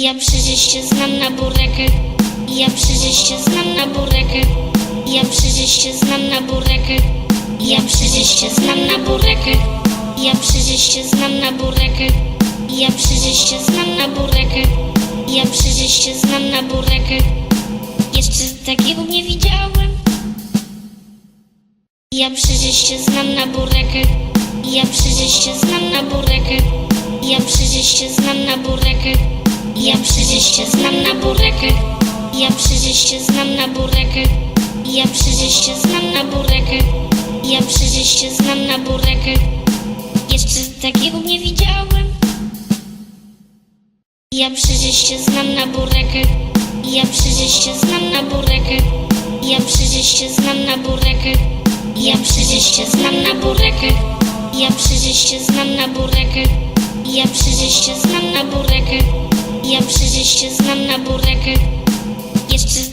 Ja przecież się znam na burekę. Ja przecież się znam na burekę. Ja przecież się znam na burekę. Ja przecież się znam na burekę. Ja przecież się znam na burekę. Ja przecież się znam na burekę. Ja przecież się znam na burekę. Jeszcze takiego nie widziałem. Ja przecież się znam na burekę. Ja przecież się znam na burekę. Ja przecież się znam na burekę. Ja przecież się znam na burekę. Ja przecież się znam na burekę. Ja przecież się znam na burekę. Ja przecież się znam na burekę. Jeszcze takiego nie widziałem. Ja przecież się znam na burekę. Ja przecież się znam na burekę. Ja przecież się znam na burekę. Ja przecież się znam na burekę. Ja przecież się znam na burekę. burdekę. Jeszcze